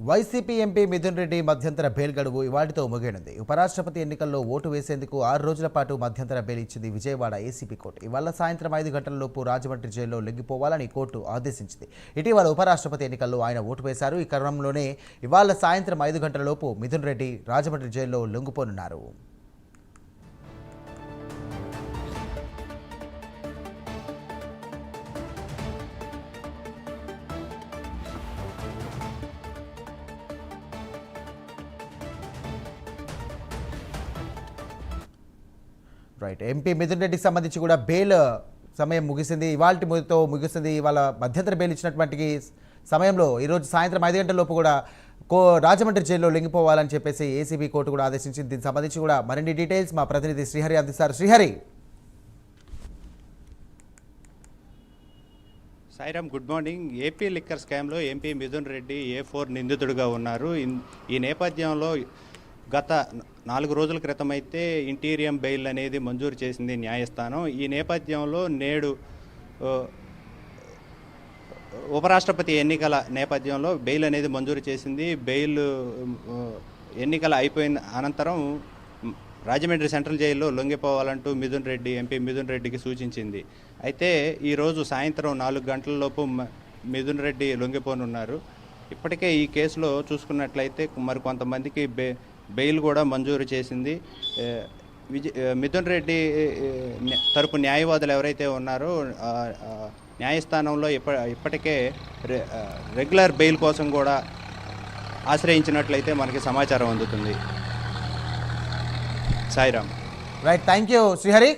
YCP MP Mithun Reddy మధ్యంతర bail గడువు ఇవాటితో ముగియనుంది. ఉపరాష్ట్రపతి ఎన్నికల్లో ఓటు వేసేందుకు ఆరు రోజుల పాటు మధ్యంతర బెయిల్ ఇచ్చింది విజయవాడ ఏసీపీ కోర్టు. ఇవాళ సాయంత్రం ఐదు గంటలలోపు రాజమండ్రి జైల్లో లొంగిపోవాలని కోర్టు ఆదేశించింది. ఇటీవల ఉపరాష్ట్రపతి ఎన్నికల్లో ఆయన ఓటు వేశారు. ఈ క్రమంలోనే ఇవాళ సాయంత్రం ఐదు గంటలలోపు మిథున్ రెడ్డి రాజమండ్రి జైల్లో లొంగిపోనున్నారు. రైట్ ఎంపీ మిథున్ రెడ్డికి సంబంధించి కూడా బెయిల్ సమయం ముగిసింది. ఇవాళతో ముగిసింది. ఇవాళ మధ్యంతర బెయిల్ ఇచ్చినటువంటి సమయంలో ఈరోజు సాయంత్రం ఐదు గంటల లోపు కూడా కో రాజమండ్రి జైల్లో లొంగిపోవాలని చెప్పేసి ఏసీబీ కోర్టు కూడా ఆదేశించింది. దీనికి సంబంధించి కూడా మరిన్ని డీటెయిల్స్ మా ప్రతినిధి శ్రీహరి అందిస్తారు. Srihari! Sairam good morning. AP liquor స్కామ్లో MP Mithun Reddy A four నిందితుడిగా ఉన్నారు. ఈ నేపథ్యంలో గత నాలుగు రోజుల క్రితం అయితే ఇంటీరియం బెయిల్ అనేది మంజూరు చేసింది న్యాయస్థానం. ఈ నేపథ్యంలో నేడు ఉపరాష్ట్రపతి ఎన్నికల నేపథ్యంలో బెయిల్ అనేది మంజూరు చేసింది. బెయిల్ ఎన్నికల అయిపోయిన అనంతరం రాజమండ్రి సెంట్రల్ జైల్లో లొంగిపోవాలంటూ మిథున్ రెడ్డి ఎంపీ మిథున్ రెడ్డికి సూచించింది. అయితే ఈరోజు సాయంత్రం నాలుగు గంటలలోపు మిథున్ రెడ్డి లొంగిపోనున్నారు. ఇప్పటికే ఈ కేసులో చూసుకున్నట్లయితే మరికొంతమందికి బె బెయిల్ కూడా మంజూరు చేసింది. విజయ్ మిథున్ రెడ్డి తరపు న్యాయవాదులు ఎవరైతే ఉన్నారో న్యాయస్థానంలో ఇప్ప ఇప్పటికే రె రెగ్యులర్ బెయిల్ కోసం కూడా ఆశ్రయించినట్లయితే మనకి సమాచారం అందుతుంది. Sairam. Right thank you Srihari